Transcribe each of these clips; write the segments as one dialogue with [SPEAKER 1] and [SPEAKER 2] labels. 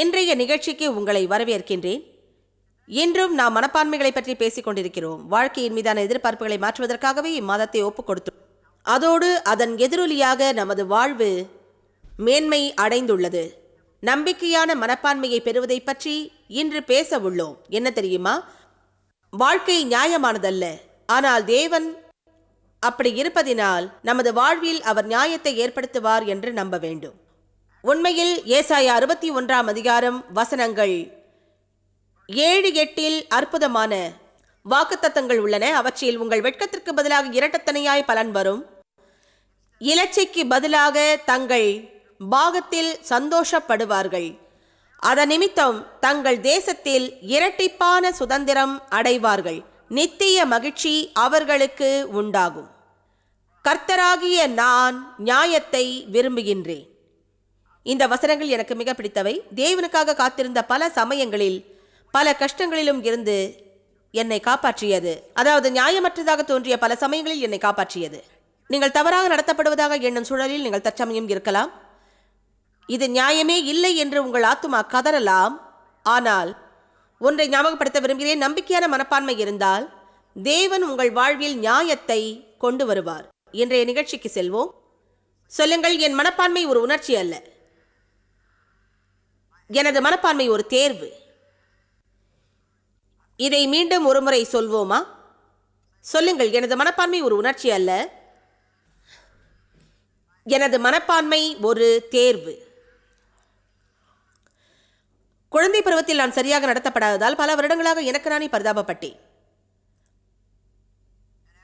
[SPEAKER 1] இன்றைய நிகழ்ச்சிக்கு உங்களை வரவேற்கின்றேன். இன்றும் நாம் மனப்பான்மைகளை பற்றி பேசிக் கொண்டிருக்கிறோம். வாழ்க்கையின் மீதான எதிர்பார்ப்புகளை மாற்றுவதற்காகவே இம்மாதத்தை ஒப்புக் கொடுத்தோம். அதோடு அதன் எதிரொலியாக நமது வாழ்வு மேன்மை அடைந்துள்ளது. நம்பிக்கையான மனப்பான்மையை பெறுவதை பற்றி இன்று பேச உள்ளோம். என்ன தெரியுமா? வாழ்க்கை நியாயமானதல்ல. ஆனால் தேவன் அப்படி இருப்பதினால் நமது வாழ்வில் அவர் நியாயத்தை ஏற்படுத்துவார் என்று நம்ப வேண்டும். உண்மையில் ஏசாயா அறுபத்தி ஒன்றாம் அதிகாரம் வசனங்கள். ஏழு எட்டில் அற்புதமான வாக்குத்தத்தங்கள் உள்ளன. அவற்றில் உங்கள் வெட்கத்திற்கு பதிலாக இரட்டத்தனையாய் பலன் வரும். இலச்சைக்கு பதிலாக தங்கள் பாகத்தில் சந்தோஷப்படுவார்கள். அதன் நிமித்தம் தங்கள் தேசத்தில் இரட்டிப்பான சுதந்திரம் அடைவார்கள். நித்திய மகிழ்ச்சி அவர்களுக்கு உண்டாகும். கர்த்தராகிய நான் நியாயத்தை விரும்புகின்றேன். இந்த வசனங்கள் எனக்கு மிக பிடித்தவை. தேவனுக்காக காத்திருந்த பல சமயங்களில் பல கஷ்டங்களிலும் இருந்து என்னை காப்பாற்றியது. அதாவது நியாயமற்றதாக தோன்றிய பல சமயங்களில் என்னை காப்பாற்றியது. நீங்கள் தவறாக நடத்தப்படுவதாக எண்ணும் சூழலில் நீங்கள் தற்சமயம் இருக்கலாம். இது நியாயமே இல்லை என்று உங்கள் ஆத்துமா கதறலாம். ஆனால் ஒன்றை ஞாபகப்படுத்த விரும்புகிறேன். நம்பிக்கையான மனப்பான்மை இருந்தால் தேவன் உங்கள் வாழ்வில் நியாயத்தை கொண்டு வருவார். இன்றைய நிகழ்ச்சிக்கு செல்வோம். சொல்லுங்கள் என் மனப்பான்மை ஒரு உணர்ச்சி அல்ல. எனது மனப்பான்மை ஒரு தேர்வு. இதை மீண்டும் ஒருமுறை சொல்வோமா? சொல்லுங்கள் எனது மனப்பான்மை ஒரு உணர்ச்சி அல்ல. எனது மனப்பான்மை ஒரு தேர்வு. குழந்தை பருவத்தில் நான் சரியாக நடத்தப்படாததால் பல வருடங்களாக எனக்கு நானே பரிதாபப்பட்டேன்.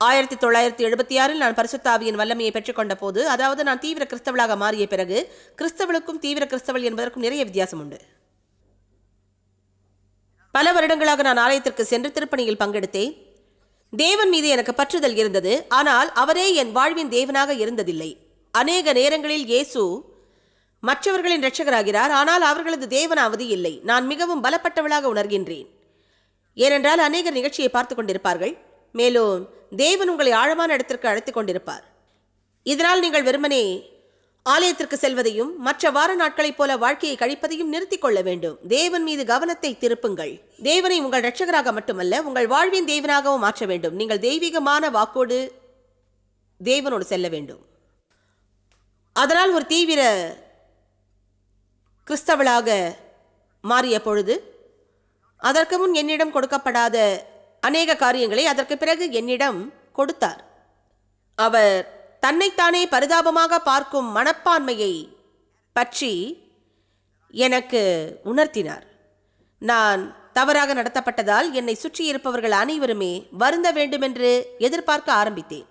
[SPEAKER 1] ஆயிரத்தி தொள்ளாயிரத்தி எழுபத்தி ஆறில் நான் பரிசுத்தாவியின் வல்லமையை பெற்றுக்கொண்ட போது அதாவது நான் தீவிர கிறிஸ்தவளாக மாறிய பிறகு கிறிஸ்தவளுக்கும் தீவிர கிறிஸ்தவள் என்பதற்கும் நிறைய வித்தியாசம் உண்டு. பல வருடங்களாக நான் ஆலயத்திற்கு சென்று திருப்பணியில் பங்கெடுத்தேன். தேவன் மீது எனக்கு பற்றுதல் இருந்தது. ஆனால் அவரே என் வாழ்வின் தேவனாக இருந்ததில்லை. அநேக நேரங்களில் இயேசு மற்றவர்களின் இரட்சகராகிறார். ஆனால் அவர்களது தேவனாவது இல்லை. நான் மிகவும் பலப்பட்டவளாக உணர்கின்றேன். ஏனென்றால் அநேகர் நிகழ்ச்சியை பார்த்து கொண்டிருப்பார்கள். மேலும் தேவன் உங்களை ஆழமான இடத்திற்கு அழைத்துக் கொண்டிருப்பார். இதனால் நீங்கள் வெறுமனே ஆலயத்திற்கு செல்வதையும் மற்ற வார நாட்களைப் போல வாழ்க்கையை கழிப்பதையும் நிறுத்திக் கொள்ள வேண்டும். தேவன் மீது கவனத்தை திருப்புங்கள். தேவனை உங்கள் இரட்சகராக மட்டுமல்ல உங்கள் வாழ்வின் தேவனாகவும் மாற்ற வேண்டும். நீங்கள் தெய்வீகமான வாக்கோடு தேவனோடு செல்ல வேண்டும். அதனால் ஒரு தீவிர கிறிஸ்தவளாக மாறிய பொழுது அதற்கு முன் என்னிடம் கொடுக்கப்படாத அநேக காரியங்களை அதற்கு பிறகு என்னிடம் கொடுத்தார். அவர் தன்னைத்தானே பரிதாபமாக பார்க்கும் மனப்பான்மையை பற்றி எனக்கு உணர்த்தினார். நான் தவறாக நடத்தப்பட்டதால் என்னை சுற்றி இருப்பவர்கள் அனைவருமே வருந்த வேண்டுமென்று எதிர்பார்க்க ஆரம்பித்தேன்.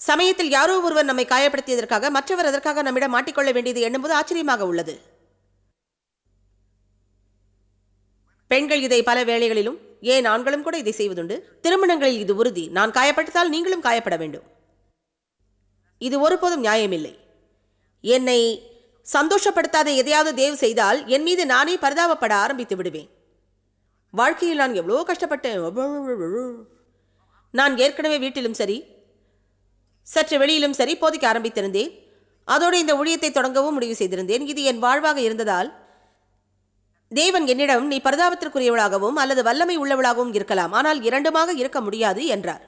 [SPEAKER 1] சமயத்தில் யாரோ ஒருவர் நம்மை காயப்படுத்தியதற்காக மற்றவர் அதற்காக நம்மிடம் மாட்டிக்கொள்ள வேண்டியது எண்ணும்போது ஆச்சரியமாக உள்ளது. பெண்கள் இதை பல வேளைகளிலும் ஏன் ஆண்களும் கூட இதை செய்வதுண்டு? திருமணங்களில் இது உறுதி. நான் காயப்பட்டதால் நீங்களும் காயப்பட வேண்டும். இது ஒருபோதும் நியாயமில்லை. என்னை சந்தோஷப்படுத்தாத எதையாவது தேவ் செய்தால் என் மீது நானே பரிதாபப்பட ஆரம்பித்து விடுவேன். வாழ்க்கையில் நான் எவ்வளோ கஷ்டப்பட்டேன். நான் ஏற்கனவே வீட்டிலும் சரி சற்று வெளியிலும் சரி போதிக்க ஆரம்பித்திருந்தேன். அதோடு இந்த ஊழியத்தை தொடங்கவும் முடிவு செய்திருந்தேன். இது என் வாழ்வாக இருந்ததால் தேவன் என்னிடம் நீ பரிதாபத்திற்குரியவளாகவும் அல்லது வல்லமை உள்ளவளாகவும் இருக்கலாம் ஆனால் இரண்டுமாக இருக்க முடியாது என்றார்.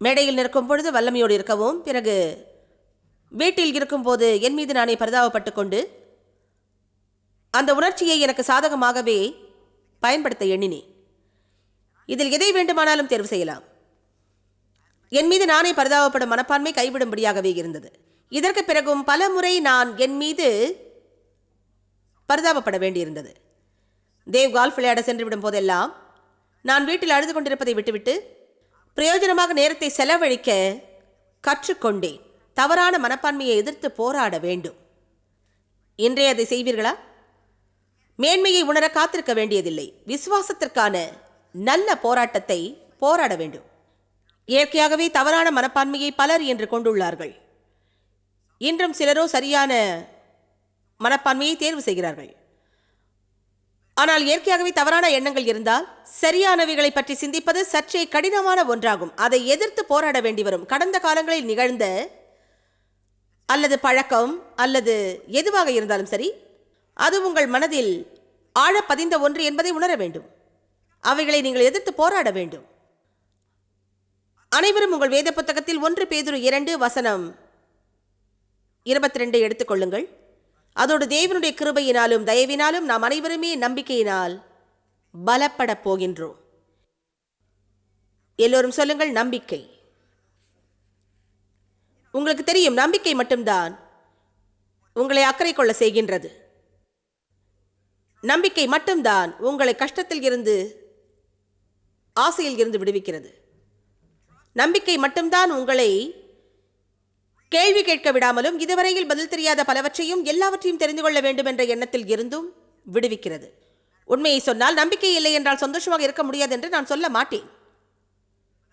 [SPEAKER 1] மேடையில் நிற்கும் பொழுது வல்லமையோடு இருக்கவும் பிறகு வீட்டில் இருக்கும்போது என் மீது நானே பரிதாபப்பட்டு கொண்டு அந்த உணர்ச்சியை எனக்கு சாதகமாகவே பயன்படுத்த எண்ணினேன். இதில் எதை வேண்டுமானாலும் தேர்வு செய்யலாம். என் மீது நானே பரிதாபப்படும் மனப்பான்மை கைவிடும்படியாகவே இருந்தது. இதற்கு பிறகும் பல முறை நான் என் மீது பரிதாபப்பட வேண்டியிருந்தது. தேவ் கால்ஃப் விளையாட சென்று விடும் போதெல்லாம் நான் வீட்டில் அழுது கொண்டிருப்பதை விட்டுவிட்டு பிரயோஜனமாக நேரத்தை செலவழிக்க கற்றுக்கொண்டேன். தவறான மனப்பான்மையை எதிர்த்து போராட வேண்டும். இன்றே அதை செய்வீர்களா? மேன்மையை உணர காத்திருக்க வேண்டியதில்லை. விசுவாசத்திற்கான நல்ல போராட்டத்தை போராட வேண்டும். இயற்கையாகவே தவறான மனப்பான்மையை பலர் என்று கொண்டுள்ளார்கள். இன்றும் சிலரோ சரியான மனப்பான்மையை தேர்வு செய்கிறார்கள். ஆனால் இயற்கையாகவே தவறான எண்ணங்கள் இருந்தால் சரியானவைகளை பற்றி சிந்திப்பது சற்றே கடினமான ஒன்றாகும். அதை எதிர்த்து போராட வேண்டி வரும். கடந்த காலங்களில் நிகழ்ந்த அல்லது பழக்கம் அல்லது எதுவாக இருந்தாலும் சரி அது உங்கள் மனதில் ஆழ பதிந்த ஒன்று என்பதை உணர வேண்டும். அவைகளை நீங்கள் எதிர்த்து போராட வேண்டும். அனைவரும் உங்கள் வேத புத்தகத்தில் ஒன்று பேதுரு இரண்டு வசனம் இருபத்தி ரெண்டு எடுத்துக்கொள்ளுங்கள் அதோடு தேவனுடைய கிருபையினாலும் தயவினாலும் நாம் அனைவருமே நம்பிக்கையினால் பலப்பட போகின்றோம். எல்லோரும் சொல்லுங்கள் நம்பிக்கை. உங்களுக்கு தெரியும் நம்பிக்கை மட்டும்தான் உங்களை அக்கறை கொள்ள செய்கின்றது. நம்பிக்கை மட்டும்தான் உங்களை கஷ்டத்தில் இருந்து ஆசையில் இருந்து விடுவிக்கிறது. நம்பிக்கை மட்டும்தான் உங்களை கேள்வி கேட்க விடாமலும் இதுவரையில் பதில் தெரியாத பலவற்றையும் எல்லாவற்றையும் தெரிந்து கொள்ள வேண்டும் என்ற எண்ணத்தில் இருந்தும் விடுவிக்கிறது. உண்மையை சொன்னால் நம்பிக்கை இல்லை என்றால் சந்தோஷமாக இருக்க முடியாது என்று நான் சொல்ல மாட்டேன்.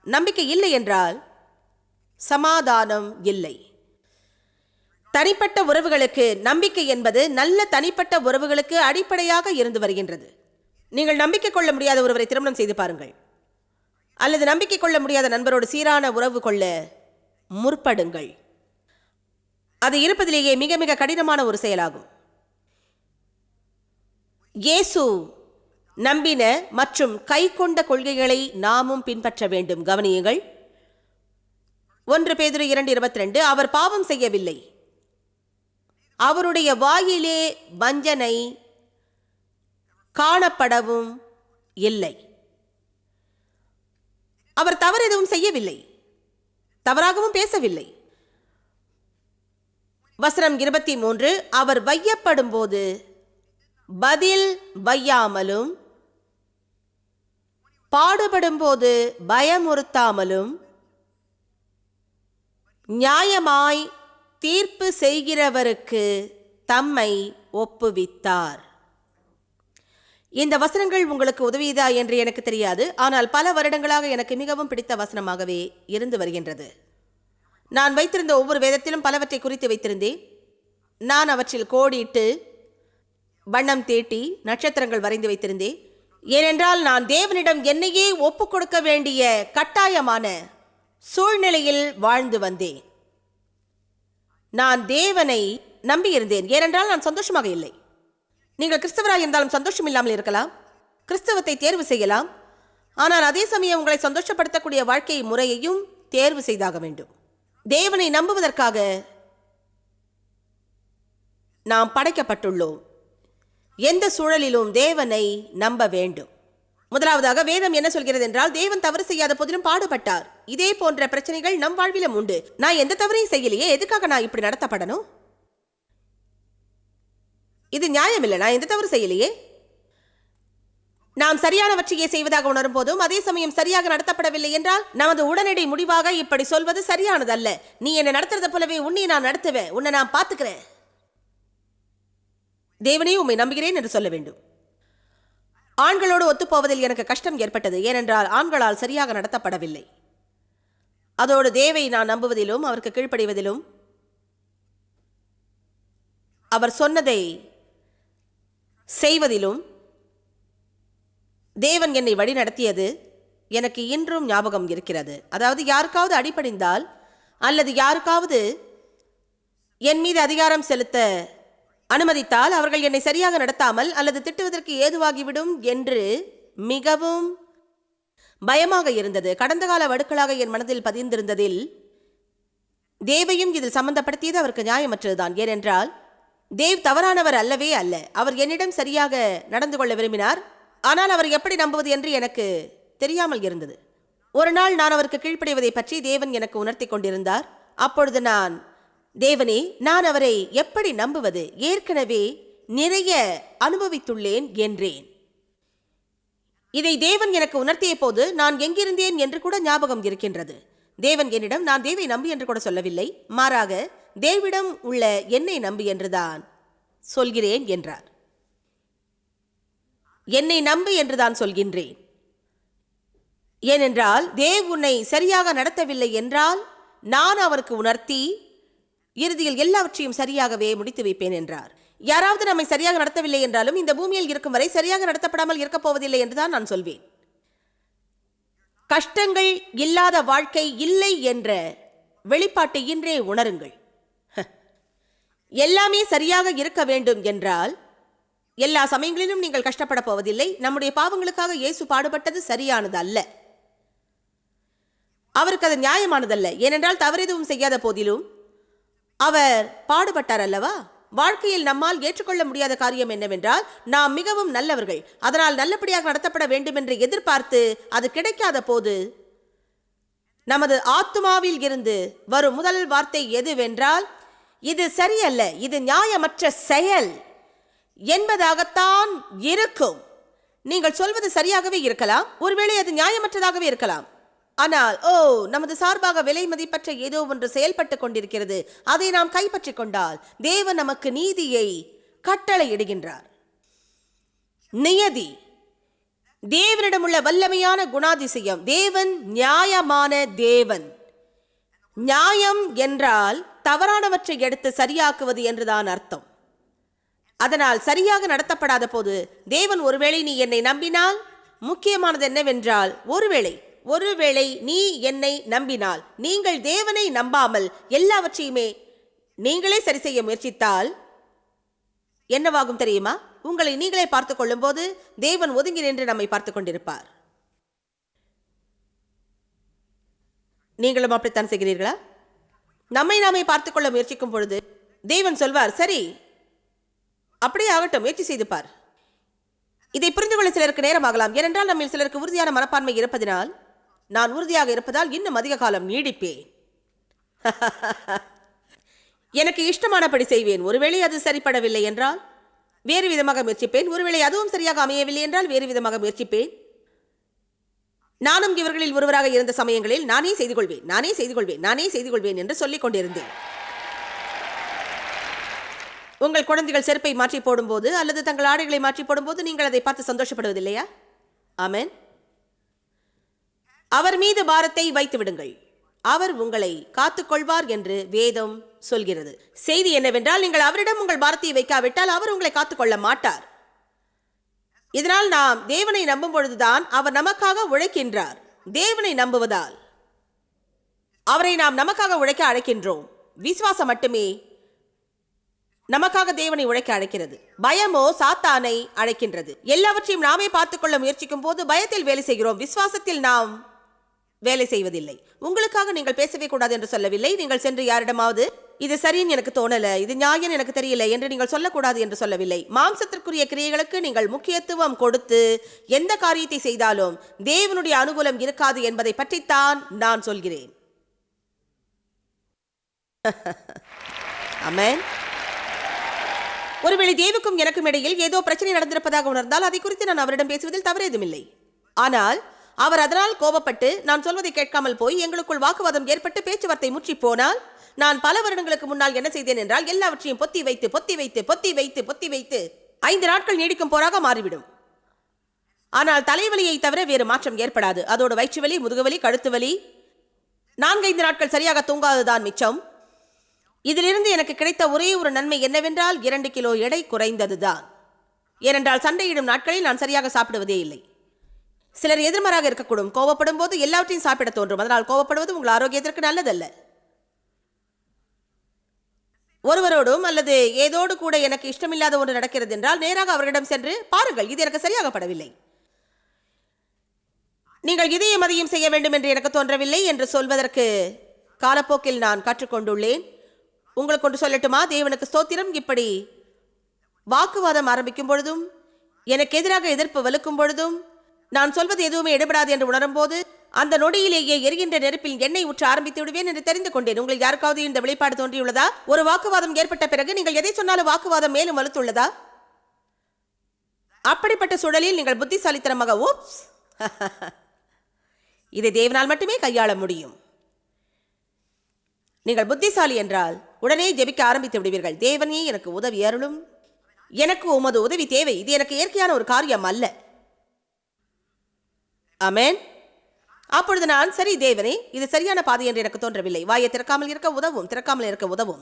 [SPEAKER 1] நம்பிக்கை இல்லை என்றால் சமாதானம் இல்லை. தனிப்பட்ட உறவுகளுக்கு நம்பிக்கை என்பது நல்ல தனிப்பட்ட உறவுகளுக்கு அடிப்படையாக இருந்து வருகின்றது. நீங்கள் நம்பிக்கை கொள்ள முடியாத ஒருவரை திருமணம் செய்து பாருங்கள். அல்லது நம்பிக்கை கொள்ள முடியாத நண்பரோடு சீரான உறவு கொள்ள முற்படுங்கள். அது இருப்பதிலேயே மிக மிக கடினமான ஒரு செயலாகும். இயேசு நம்பின மற்றும் கை கொண்ட கொள்கைகளை நாமும் பின்பற்ற வேண்டும். கவனியுங்கள். ஒன்று பேதிரு இரண்டு இருபத்தி ரெண்டு அவர் பாவம் செய்யவில்லை. அவருடைய வாயிலே வஞ்சனை காணப்படவும் இல்லை. அவர் தவறு எதுவும் செய்யவில்லை. தவறாகவும் பேசவில்லை. வசனம் இருபத்தி மூன்று அவர் வையப்படும் போது பதில் வையாமலும் பாடுபடும் போது பயமுறுத்தாமலும் நியாயமாய் தீர்ப்பு செய்கிறவருக்கு தம்மை ஒப்புவித்தார். இந்த வசனங்கள் உங்களுக்கு உதவியதா என்று எனக்கு தெரியாது. ஆனால் பல வருடங்களாக எனக்கு மிகவும் பிடித்த வசனமாகவே இருந்து வருகின்றது. நான் வைத்திருந்த ஒவ்வொரு வேதத்திலும் பலவற்றை குறித்து வைத்திருந்தேன். நான் அவற்றில் கோடிட்டு வண்ணம் தீட்டி நட்சத்திரங்கள் வரைந்து வைத்திருந்தேன். ஏனென்றால் நான் தேவனிடம் என்னையே ஒப்புக் கொடுக்க வேண்டிய கட்டாயமான சூழ்நிலையில் வாழ்ந்து வந்தேன். நான் தேவனை நம்பியிருந்தேன். ஏனென்றால் நான் சந்தோஷமாக இல்லை. நீங்கள் கிறிஸ்தவராக இருந்தாலும் சந்தோஷம் இல்லாமல் இருக்கலாம். கிறிஸ்தவத்தை தேர்வு செய்யலாம். ஆனால் அதே சமயம் உங்களை சந்தோஷப்படுத்தக்கூடிய வாழ்க்கை முறையையும் தேர்வு செய்தாக வேண்டும். தேவனை நம்புவதற்காக நாம் படைக்கப்பட்டுள்ளோம். எந்த சூழலிலும் தேவனை நம்ப வேண்டும். முதலாவதாக வேதம் என்ன சொல்கிறது என்றால் தேவன் தவறு செய்யாத போதிலும் பாடுபட்டார். இதே போன்ற பிரச்சனைகள் நம் வாழ்விலும் உண்டு. நான் எந்த தவறையும் செய்யலையே எதுக்காக நான் இப்படி நடத்தப்படணும்? இது நியாயமில்லை. நான் எந்த தவறு செய்யலையே? நாம் சரியானவற்றையே செய்வதாக உணரும் போதும் அதே சமயம் சரியாக நடத்தப்படவில்லை என்றால் நமது உடனடி முடிவாக இப்படி சொல்வது சரியானதல்ல. நீ என்னை நடத்துறத போலவே உன்னை நான் நடத்துவேன் உன்னை நான் பார்த்துக்கிறேன். தேவனே உம்மை நம்புகிறேன் என்று சொல்ல வேண்டும். ஆண்களோடு ஒத்துப்போவதில் எனக்கு கஷ்டம் ஏற்பட்டது. ஏனென்றால் ஆண்களால் சரியாக நடத்தப்படவில்லை. அதோடு தேவை நான் நம்புவதிலும் அவருக்கு கீழ்ப்படிவதிலும் அவர் சொன்னதை செய்வதிலும் தேவன் என்னை வழி நடத்தியது எனக்கு இன்றும் ஞாபகம் இருக்கிறது. அதாவது யாருக்காவது அடிபடிந்தால் அல்லது யாருக்காவது என் மீது அதிகாரம் செலுத்த அனுமதித்தால் அவர்கள் என்னை சரியாக நடத்தாமல் அல்லது திட்டுவதற்கு ஏதுவாகிவிடும் என்று மிகவும் பயமாக இருந்தது. கடந்த கால வடுக்களாக என் மனதில் பதிந்திருந்ததில் தேவையும் இதில் சம்பந்தப்படுத்தியது அவருக்கு நியாயமற்றதுதான். ஏனென்றால் தேவ் தவறானவர் அல்லவே அல்ல. அவர் என்னிடம் சரியாக நடந்து கொள்ள விரும்பினார். ஆனால் அவர் எப்படி நம்புவது என்று எனக்கு தெரியாமல் இருந்தது. ஒரு நாள் நான் அவருக்கு கீழ்ப்படைவதை பற்றி தேவன் எனக்கு உணர்த்தி கொண்டிருந்தார். அப்பொழுது நான் தேவனே நான் அவரை எப்படி நம்புவது? ஏற்கனவே நிறைய அனுபவித்துள்ளேன் என்றேன். இதை தேவன் எனக்கு உணர்த்திய போது நான் எங்கிருந்தேன் என்று கூட ஞாபகம் இருக்கின்றது. தேவன் என்னிடம் நான் தேவை நம்பி என்று கூட சொல்லவில்லை. மாறாக தேவிடம் உள்ள என்னை நம்பி என்றுதான் சொல்கிறேன் என்றார். என்னை நம்பு என்றுதான் சொல்கின்றேன். ஏனென்றால் தேவ் உன்னை சரியாக நடத்தவில்லை என்றால் நான் அவருக்கு உணர்த்தி இறுதியில் எல்லாவற்றையும் சரியாகவே முடித்து வைப்பேன் என்றார். யாராவது நம்மை சரியாக நடத்தவில்லை என்றாலும் இந்த பூமியில் இருக்கும் வரை சரியாக நடத்தப்படாமல் இருக்கப் போவதில்லை என்றுதான் நான் சொல்வேன். கஷ்டங்கள் இல்லாத வாழ்க்கை இல்லை என்ற வெளிப்பாட்டை இன்றே உணருங்கள். ஹ. எல்லாமே சரியாக இருக்க வேண்டும் என்றால் எல்லா சமயங்களிலும் நீங்கள் கஷ்டப்பட போவதில்லை. நம்முடைய பாவங்களுக்காக இயேசு பாடுபட்டது சரியானது அல்ல அவருக்கு அது நியாயமானதல்ல. ஏனென்றால் தவறெதுவும் செய்யாத போதிலும் அவர் பாடுபட்டார் அல்லவா வாழ்க்கையில் நம்மால் ஏற்றுக்கொள்ள முடியாத காரியம் என்னவென்றால் நாம் மிகவும் நல்லவர்கள். அதனால் நல்லபடியாக நடத்தப்பட வேண்டும் என்று எதிர்பார்த்து அது கிடைக்காத போது நமது ஆத்துமாவில் இருந்து வரும் முதல் வார்த்தை எதுவென்றால் இது சரியல்ல இது நியாயமற்ற செயல். என்பதாகத்தான் இருக்கும். நீங்கள் சொல்வது சரியாகவே இருக்கலாம் ஒருவேளை அது நியாயமற்றதாகவே இருக்கலாம். ஆனால் ஓ நமது சார்பாக விலை மதிப்பற்ற ஏதோ ஒன்று செயல்பட்டு கொண்டிருக்கிறது. அதை நாம் கைப்பற்றிக் கொண்டால் தேவன் நமக்கு நீதியை கட்டளையிடுகின்றார். நியதி. தேவனிடமுள்ள வல்லமையான குணாதிசயம் தேவன் நியாயமான தேவன். நியாயம் என்றால் தவறானவற்றை எடுத்து சரியாக்குவது என்றுதான் அர்த்தம். அதனால் சரியாக நடத்தப்படாத போது தேவன் ஒருவேளை நீ என்னை நம்பினால்? முக்கியமானது என்னவென்றால் ஒருவேளை ஒருவேளை நீ என்னை நம்பினால் நீங்கள் தேவனை நம்பாமல் எல்லாவற்றையுமே நீங்களே சரி செய்ய முயற்சித்தால் என்னவாகும் தெரியுமா? உங்களை நீங்களே பார்த்து கொள்ளும்போது தேவன் ஒதுங்கி நின்று நம்மை பார்த்து கொண்டிருப்பார். நீங்களும் அப்படித்தான் செய்கிறீர்களா? நம்மை நாமே பார்த்துக்கொள்ள முயற்சிக்கும் பொழுது தேவன் சொல்வார் சரி அப்படியே ஆகட்டும் முயற்சி செய்து பார். இதை புரிந்து கொள்ள சிலருக்கு நேரமாகலாம். ஏனென்றால் நம்மில் சிலருக்கு உறுதியான மனப்பான்மை இருப்பதினால் நான் உறுதியாக இருப்பதால் இன்னும் அதிக காலம் நீடிப்பேன். எனக்கு இஷ்டமானபடி செய்வேன். ஒருவேளை அது சரிப்படவில்லை என்றால் வேறு விதமாக முயற்சிப்பேன். ஒருவேளை அதுவும் சரியாக அமையவில்லை என்றால் வேறு விதமாக முயற்சிப்பேன். நானும் இவர்களில் ஒருவராக இருந்த சமயங்களில் நானே செய்து கொள்வேன். நானே செய்து கொள்வேன். நானே செய்து கொள்வேன் என்று சொல்லிக் கொண்டிருந்தேன். உங்கள் குழந்தைகள் செருப்பை மாற்றி போடும்போது அல்லது தங்கள் ஆடைகளை மாற்றி போடும்போது நீங்கள் அதை பார்த்து சந்தோஷப்படுவதில்லையா? ஆமேன். அவர் மீது பாரத்தை வைத்து விடுங்கள். அவர் உங்களை காத்துக்கொள்வார் என்று வேதம் சொல்கிறது. செய்தி என்னவென்றால் நீங்கள் அவரிடம் உங்கள் பாரத்தை வைக்காவிட்டால் அவர் உங்களை காத்துக்கொள்ள மாட்டார். இதனால் நாம் தேவனை நம்பும் பொழுதுதான் அவர் நமக்காக உழைக்கின்றார். தேவனை நம்புவதால் அவரை நாம் நமக்காக உழைக்க அழைக்கின்றோம். விசுவாசம் மட்டுமே நமக்காக தேவனை உழைக்க அழைக்கிறது. பயமோ சாத்தானை அழைக்கின்றது. எல்லாவற்றையும் நாமே பார்த்துக்கொள்ள முயற்சிக்கும் போது பயத்தில் வேலை செய்கிறோம். விசுவாசத்தில் நாம் வேலை செய்வதில்லை. உங்களுக்காக நீங்கள் பேசவே கூடாது என்று சொல்லவில்லை. நீங்கள் சென்று யாரிடமாவது இது சரின்னு எனக்கு தோணல இது நியாயம் எனக்கு தெரியல என்று நீங்கள் சொல்லக்கூடாது என்று சொல்லவில்லை. மாம்சத்திற்குரிய கிரியைகளுக்கு நீங்கள் முக்கியத்துவம் கொடுத்து எந்த காரியத்தை செய்தாலும் தேவனுடைய அனுகூலம் இருக்காது என்பதை பற்றித்தான் நான் சொல்கிறேன். அமேன் ஒருவேளை தேவுக்கும் எனக்கும் இடையில் ஏதோ பிரச்சனை நடந்திருப்பதாக உணர்ந்தால் அதை குறித்து நான் அவரிடம் பேசுவதில் தவறேதுமில்லை. ஆனால் அவர் அதனால் கோபப்பட்டு நான் சொல்வதை கேட்காமல் போய் எங்களுக்குள் வாக்குவாதம் ஏற்பட்டு பேச்சுவார்த்தை முற்றி போனால் நான் பல வருடங்களுக்கு முன்னால் என்ன செய்தேன் என்றால் எல்லாவற்றையும் பொத்தி வைத்து பொத்தி வைத்து பொத்தி வைத்து பொத்தி வைத்து ஐந்து நாட்கள் நீடிக்கும் போராக மாறிவிடும். ஆனால் தலைவலியை தவிர வேறு மாற்றம் ஏற்படாது. அதோடு வயிற்றுவலி முதுகுவலி கழுத்து வலி நான்கைந்து நாட்கள் சரியாக தூங்காததுதான் மிச்சம். இதிலிருந்து எனக்கு கிடைத்த ஒரே ஒரு நன்மை என்னவென்றால் இரண்டு கிலோ எடை குறைந்ததுதான். ஏனென்றால் சண்டையிடும் நாட்களில் நான் சரியாக சாப்பிடுவதே இல்லை. சிலர் எதிர்மறாக இருக்கக்கூடும். கோவப்படும் போது எல்லாவற்றையும் சாப்பிட தோன்றும். அதனால் கோவப்படுவது உங்கள் ஆரோக்கியத்திற்கு நல்லதல்ல. ஒருவரோடும் அல்லது ஏதோடு கூட எனக்கு இஷ்டமில்லாத ஒன்று நடக்கிறது என்றால் நேராக அவர்களிடம் சென்று பாருங்கள் இது எனக்கு சரியாகப்படவில்லை. நீங்கள் இதையும் அதையும் செய்ய வேண்டும் என்று எனக்கு தோன்றவில்லை என்று சொல்வதற்கு காலப்போக்கில் நான் கற்றுக்கொண்டுள்ளேன். உங்களுக்கு ஒன்று சொல்லட்டுமா? தேவனுக்கு ஸ்தோத்திரம். இப்படி வாக்குவாதம் ஆரம்பிக்கும் பொழுதும் எனக்கு எதிராக எதிர்ப்பு வலுக்கும் பொழுதும் நான் சொல்வது எதுவுமே இடப்படாது என்று உணரும் போது அந்த நொடியிலேயே எரிகின்ற நெருப்பில் எண்ணெய் ஊற்ற ஆரம்பித்து விடுவேன் என்று தெரிந்து கொண்டேன். உங்களுக்கு யாருக்காவது இந்த வெளிப்பாடு தோன்றியுள்ளதா? ஒரு வாக்குவாதம் ஏற்பட்ட பிறகு நீங்கள் எதை சொன்னாலும் வாக்குவாதம் மேலும் வலுத்துள்ளதா? அப்படிப்பட்ட சூழலில் நீங்கள் புத்திசாலித்தனமாக ஓப்ஸ்! இதை தேவனால் மட்டுமே கையாள முடியும். நீங்கள் புத்திசாலி என்றால் உடனே ஜெபிக்க ஆரம்பித்து விடுவீர்கள். தேவனே எனக்கு உதவி அருளும். எனக்கு உமது உதவி தேவை. இது எனக்கு இயற்கையான ஒரு காரியம் அல்ல. அமேன் அப்பொழுது நான் சரி தேவனே இது சரியான பாதை என்று எனக்கு தோன்றவில்லை. வாயை திறக்காமல் இருக்க உதவும் திறக்காமல் இருக்க உதவும்.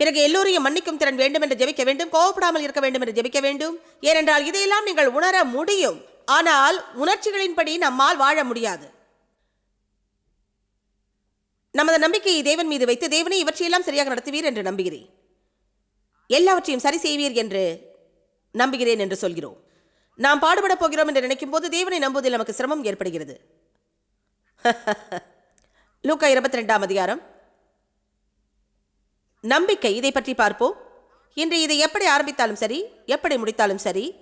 [SPEAKER 1] பிறகு எல்லோரையும் மன்னிக்கும் திறன் வேண்டும் என்று ஜெபிக்க வேண்டும். கோவப்படாமல் இருக்க வேண்டும் என்று ஜெபிக்க வேண்டும். ஏனென்றால் இதையெல்லாம் நீங்கள் உணர முடியும். ஆனால் உணர்ச்சிகளின்படி நம்மால் வாழ முடியாது. நமது நம்பிக்கையை தேவன் மீது வைத்து தேவனே இவற்றையெல்லாம் சரியாக நடத்துவீர் என்று நம்புகிறேன். எல்லாவற்றையும் சரி செய்வீர் என்று நம்புகிறேன் என்று சொல்கிறோம். நாம் பாடுபடப் போகிறோம் என்று நினைக்கும் போது தேவனை நம்புவதில் நமக்கு சிரமம் ஏற்படுகிறது. லூக்கா இருபத்தி ரெண்டாம் அதிகாரம். நம்பிக்கை இதை பற்றி பார்ப்போம். இன்று இதை எப்படி ஆரம்பித்தாலும் சரி எப்படி முடித்தாலும் சரி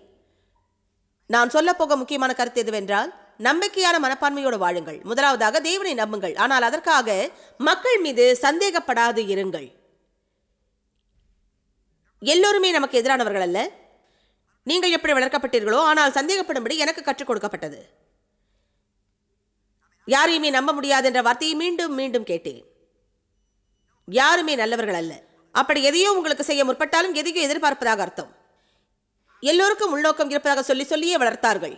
[SPEAKER 1] நான் சொல்லப்போக முக்கியமான கருத்து எதுவென்றால் நம்பிக்கையான மனப்பான்மையோடு வாழுங்கள். முதலாவதாக தேவனை நம்புங்கள். ஆனால் அதற்காக மக்கள் மீது சந்தேகப்படாது இருங்கள். எல்லோருமே நமக்கு எதிரானவர்கள் அல்ல. நீங்கள் எப்படி வளர்க்கப்பட்டீர்களோ ஆனால் சந்தேகப்படும்படி எனக்கு கற்றுக் கொடுக்கப்பட்டது. யாரையுமே நம்ப முடியாது என்ற வார்த்தையை மீண்டும் மீண்டும் கேட்டேன். யாருமே நல்லவர்கள் அல்ல. அப்படி எதையோ உங்களுக்கு செய்ய முற்பட்டாலும் எதையோ எதிர்பார்ப்பதாக அர்த்தம். எல்லோருக்கும் உள்நோக்கம் இருப்பதாக சொல்லி சொல்லியே வளர்த்தார்கள்.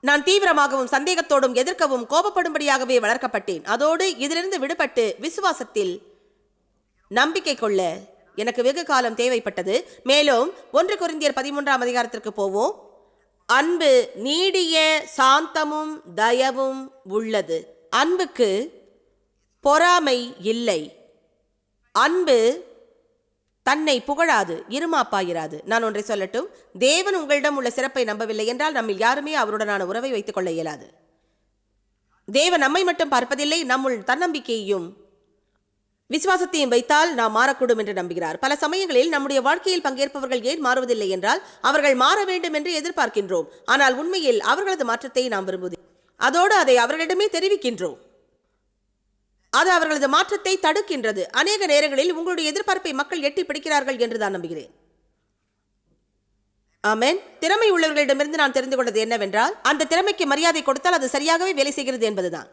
[SPEAKER 1] நான் தீவிரமாகவும் சந்தேகத்தோடும் எதிர்க்கவும் கோபப்படும்படியாகவே வளர்க்கப்பட்டேன். அதோடு இதிலிருந்து விடுபட்டு விசுவாசத்தில் நம்பிக்கை கொள்ள எனக்கு வெகு காலம் தேவைப்பட்டது. மேலும் ஒன்று குறிந்தியர் பதிமூன்றாம் அதிகாரத்திற்கு போவோம். அன்பு நீடிய சாந்தமும் தயவும் உள்ளது. அன்புக்கு பொறாமை இல்லை. அன்பு தன்னை புகழாது இருமாப்பாயிராது. நான் ஒன்றை சொல்லட்டும் தேவன் உங்களிடம் உள்ள சிறப்பை நம்பவில்லை என்றால் நம்மில் யாருமே அவருடனான உறவை வைத்துக் கொள்ள இயலாது. தேவன் நம்மை மட்டும் பார்ப்பதில்லை நம்முள் தன்னம்பிக்கையையும் விசுவாசத்தையும் வைத்தால் நாம் மாறக்கூடும் என்று நம்புகிறார். பல சமயங்களில் நம்முடைய வாழ்க்கையில் பங்கேற்பவர்கள் ஏன் மாறுவதில்லை என்றால் அவர்கள் மாற வேண்டும் என்று எதிர்பார்க்கின்றோம். ஆனால் உண்மையில் அவர்களது மாற்றத்தை நாம் விரும்புவது அதோடு அதை அவர்களிடமே தெரிவிக்கின்றோம். அது அவர்களது மாற்றத்தை தடுக்கின்றது. அநேக நேரங்களில் உங்களுடைய எதிர்பார்ப்பை மக்கள் எட்டி பிடிக்கிறார்கள் என்று தான் நம்புகிறேன். ஆமேன். திறமை உள்ளவர்களிடமிருந்து நான் தெரிந்து கொண்டது என்னவென்றால் அந்த திறமைக்கு மரியாதை கொடுத்தால் அது சரியாகவே வேலை செய்கிறது என்பதுதான்.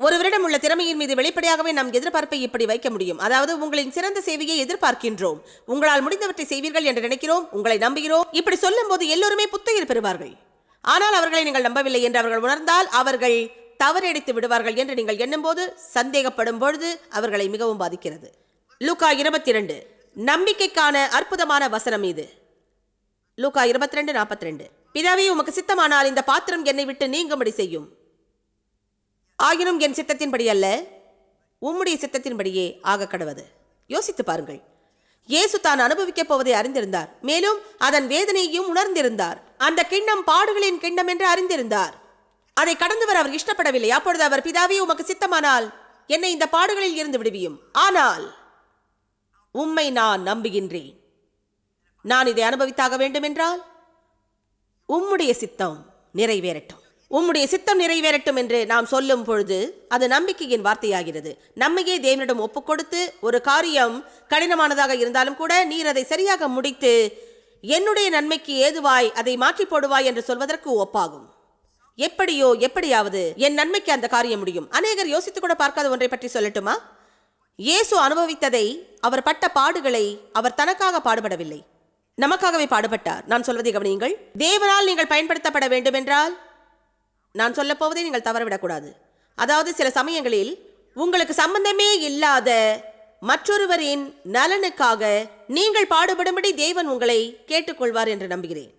[SPEAKER 1] ஒருவரிடம் உள்ள திறமையின் மீது வெளிப்படையாகவே நாம் எதிர்பார்ப்பை இப்படி வைக்க முடியும். அதாவது உங்களின் சிறந்த சேவையை எதிர்பார்க்கின்றோம். உங்களால் முடிந்தவற்றை செய்வீர்கள் என்று நினைக்கிறோம். உங்களை நம்புகிறோம். இப்படி சொல்லும் போது எல்லோருமே புத்துயிர் பெறுவார்கள். ஆனால் அவர்களை நீங்கள் நம்பவில்லை என்று அவர்கள் உணர்ந்தால் அவர்கள் தவறடித்து விடுவார்கள் என்று நீங்கள் எண்ணும்போது சந்தேகப்படும் பொழுது அவர்களை மிகவும் பாதிக்கிறது. லூகா இருபத்தி இரண்டு நம்பிக்கைக்கான அற்புதமான வசனம் இது. லூகா இருபத்தி ரெண்டு நாற்பத்தி ரெண்டு பிதாவே உமக்கு சித்தமானால் இந்த பாத்திரம் என்னை விட்டு நீங்கும்படி செய்யும். ஆயினும் என் சித்தத்தின்படி அல்ல உம்முடைய சித்தத்தின்படியே ஆக கடவது. யோசித்து பாருங்கள். இயேசு தான் அனுபவிக்கப் போவதை அறிந்திருந்தார். மேலும் அதன் வேதனையையும் உணர்ந்திருந்தார். அந்த கிண்ணம் பாடுகளின் கிண்ணம் என்று அறிந்திருந்தார். அதை கடந்து வர அவர் இஷ்டப்படவில்லை. அப்பொழுது அவர் பிதாவே உமக்கு சித்தமானால் என்னை இந்த பாடுகளில் இருந்து விடுவியும். ஆனால் உம்மை நான் நம்புகின்றேன். நான் இதை அனுபவித்தாக வேண்டும் என்றால் உம்முடைய சித்தம் நிறைவேறட்டும். உம்முடைய சித்தம் நிறைவேறட்டும் என்று நாம் சொல்லும் பொழுது அது நம்பிக்கையின் வார்த்தையாகிறது. நம்மையே தேவனிடம் ஒப்புக்கொடுத்து ஒரு காரியம் கடினமானதாக இருந்தாலும் கூட நீர் அதை சரியாக முடித்து என்னுடைய நன்மைக்கு ஏதுவாய் அதை மாற்றி போடுவாய் என்று சொல்வதற்கு ஒப்பாகும். எப்படியோ எப்படியாவது என் நன்மைக்கு அந்த காரியம் முடியும். அநேகர் யோசித்து கூட பார்க்காத ஒன்றை பற்றி சொல்லட்டுமா? இயேசு அனுபவித்ததை அவர் பட்ட பாடுகளை அவர் தனக்காக பாடுபடவில்லை. நமக்காகவே பாடுபட்டார். நான் சொல்வதை கவனியுங்கள். தேவனால் நீங்கள் பயன்படுத்தப்பட வேண்டும் என்றால் நான் சொல்ல போவதை நீங்கள் தவறவிடக்கூடாது. அதாவது சில சமயங்களில் உங்களுக்கு சம்பந்தமே இல்லாத மற்றொருவரின் நலனுக்காக நீங்கள் பாடுபடும்படி தேவன் உங்களை கேட்டுக்கொள்வார் என்று நம்புகிறேன்.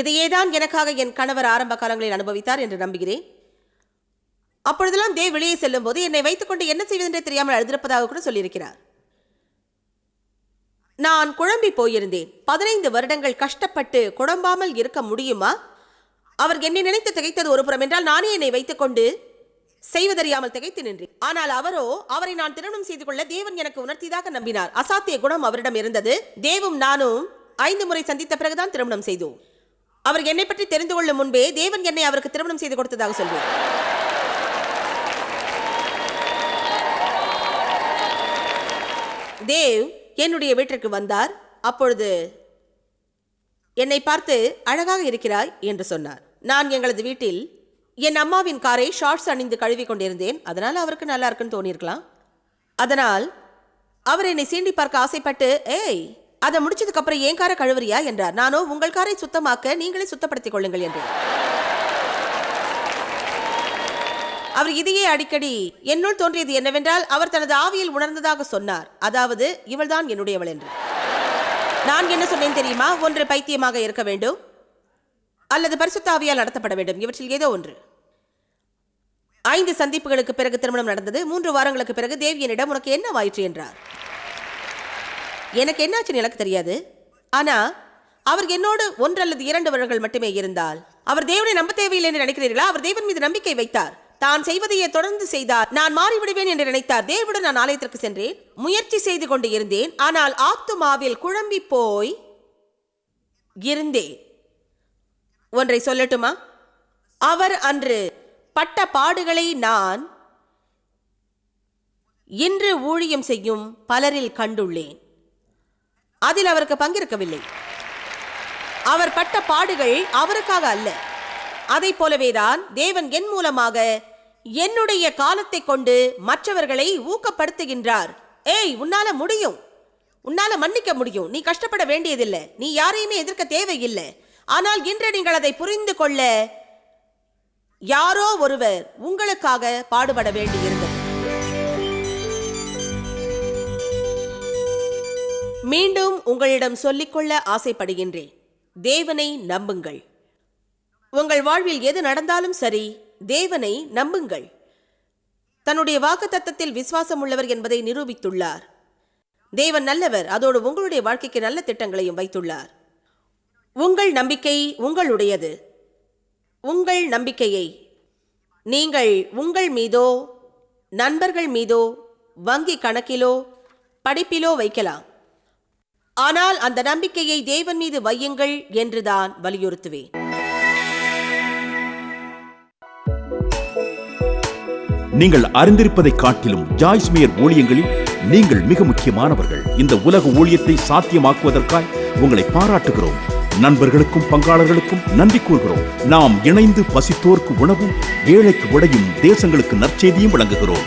[SPEAKER 1] இதையேதான் எனக்காக என் கணவர் ஆரம்ப காலங்களில் அனுபவித்தார் என்று நம்புகிறேன். அப்பொழுதெல்லாம் தேவ் வெளியே செல்லும் போது என்னை வைத்துக்கொண்டு என்ன செய்வதென்றே தெரியாமல் அழுதிருப்பதாக கூட சொல்லியிருக்கிறார். நான் குழம்பி போயிருந்தேன். பதினைந்து வருடங்கள் கஷ்டப்பட்டு குழம்பாமல் இருக்க முடியுமா? அவர் என்னை நினைத்து திகைத்தது ஒரு புறம் என்றால் நானே என்னை வைத்துக்கொண்டு செய்வதறியாமல் திகைத்து நின்றேன். ஆனால் அவரோ அவரை நான் திருமணம் செய்து கொள்ள தேவன் எனக்கு உணர்த்தியதாக நம்பினார். அசாத்திய குணம் அவரிடம் இருந்தது. தேவும் நானும் ஐந்து முறை சந்தித்த பிறகுதான் திருமணம் செய்தோம். அவர் என்னை பற்றி தெரிந்து கொள்ளும் முன்பே தேவன் என்னை அவருக்கு திருமணம் செய்து கொடுத்ததாக சொல்வேன். தேவ் என்னுடைய வீட்டிற்கு வந்தார். அப்பொழுது என்னை பார்த்து அழகாக இருக்கிறாய் என்று சொன்னார். நான் எங்களது வீட்டில் என் அம்மாவின் காரை ஷார்ட்ஸ் அணிந்து கழுவி கொண்டிருந்தேன். அதனால் அவருக்கு நல்லா இருக்குன்னு தோணியிருக்கலாம். அதனால் அவர் என்னை சீண்டி பார்க்க ஆசைப்பட்டு ஏய் அதை முடிச்சதுக்கு அப்புறம் ஏன் காரை கழுவுறியா என்றார். நானோ உங்கள் காரை சுத்தமாக்க நீங்களே சுத்தப்படுத்திக் கொள்ளுங்கள் என்றேன் அவர் இதையே அடிக்கடி என்னுள் தோன்றியது என்னவென்றால் அவர் தனது ஆவியில் உணர்ந்ததாக சொன்னார். அதாவது இவள்தான் என்னுடையவள் என்று. நான் என்ன சொன்னேன் தெரியுமா? ஒன்று பைத்தியமாக இருக்க வேண்டும் அல்லது பரிசுத்த ஆவியால் நடத்தப்பட வேண்டும். இவற்றில் ஏதோ ஒன்று. ஐந்து சந்திப்புகளுக்கு பிறகு திருமணம் நடந்தது. மூன்று வாரங்களுக்கு பிறகு தேவியனிடம் உனக்கு என்ன வாயிற்று என்றார். எனக்கு என்னாச்சுன்னு எனக்கு தெரியாது. ஆனால் அவர் என்னோடு ஒன்று அல்லது இரண்டு வருடங்கள் மட்டுமே இருந்தால் அவர் தேவனை நம்ப தேவையில்லை என்று நினைக்கிறீர்களா? அவர் தேவன் மீது நம்பிக்கை வைத்தார். தான் செய்வதையே தொடர்ந்து செய்தார். நான் மாறிவிடுவேன் என்று நினைத்தார். தேவனுடன் நான் ஆலயத்திற்கு சென்றேன். முயற்சி செய்து கொண்டு இருந்தேன். ஆனால் ஆத்துமாவில் குழம்பி போய் இருந்தேன். ஒன்றை சொல்லட்டுமா? அவர் அன்று பட்ட பாடுகளை நான் இன்று ஊழியம் செய்யும் பலரில் கண்டுள்ளேன். அதில் அவருக்கு பங்கிருக்கவில்லை. அவர் பட்ட பாடுகள் அவருக்காக அல்ல. அதை போலவேதான் தேவன் என் மூலமாக என்னுடைய காலத்தை கொண்டு மற்றவர்களை ஊக்கப்படுத்துகின்றார். ஏய் உன்னால முடியும். உன்னால மன்னிக்க முடியும். நீ கஷ்டப்பட வேண்டியதில்லை. நீ யாரையுமே எதிர்க்க தேவையில்லை. ஆனால் இன்று நீங்கள் அதை புரிந்து கொள்ள யாரோ ஒருவர் உங்களுக்காக பாடுபட வேண்டியிருந்தது. மீண்டும் உங்களிடம் சொல்லிக்கொள்ள ஆசைப்படுகின்றேன். தேவனை நம்புங்கள். உங்கள் வாழ்வில் எது நடந்தாலும் சரி தேவனை நம்புங்கள். தன்னுடைய வாக்குத்தத்தத்தில் விசுவாசம் உள்ளவர் என்பதை நிரூபித்துள்ளார். தேவன் நல்லவர் அதோடு உங்களுடைய வாழ்க்கைக்கு நல்ல திட்டங்களையும் வைத்துள்ளார். உங்கள் நம்பிக்கை உங்களுடையது. உங்கள் நம்பிக்கையை நீங்கள் உங்கள் மீதோ நண்பர்கள் மீதோ வங்கி கணக்கிலோ படிப்பிலோ வைக்கலாம். ஆனால் அந்த நம்பிக்கையை தேவன் மீது வையுங்கள் என்றுதான் வலியுறுத்துவேன்.
[SPEAKER 2] நீங்கள் அறிந்திருப்பதை காட்டிலும் ஜாய்ஸ் மேயர் ஊழியங்களில் நீங்கள் மிக முக்கியமானவர்கள். இந்த உலக ஊழியத்தை சாத்தியமாக்குவதற்காய் உங்களை பாராட்டுகிறோம். நண்பர்களுக்கும் பங்காளர்களுக்கும் நன்றி கூறுகிறோம். நாம் இணைந்து பசித்தோர்க்கு உணவும் ஏழைக்கு உடையும் தேசங்களுக்கு நற்செய்தியும் வழங்குகிறோம்.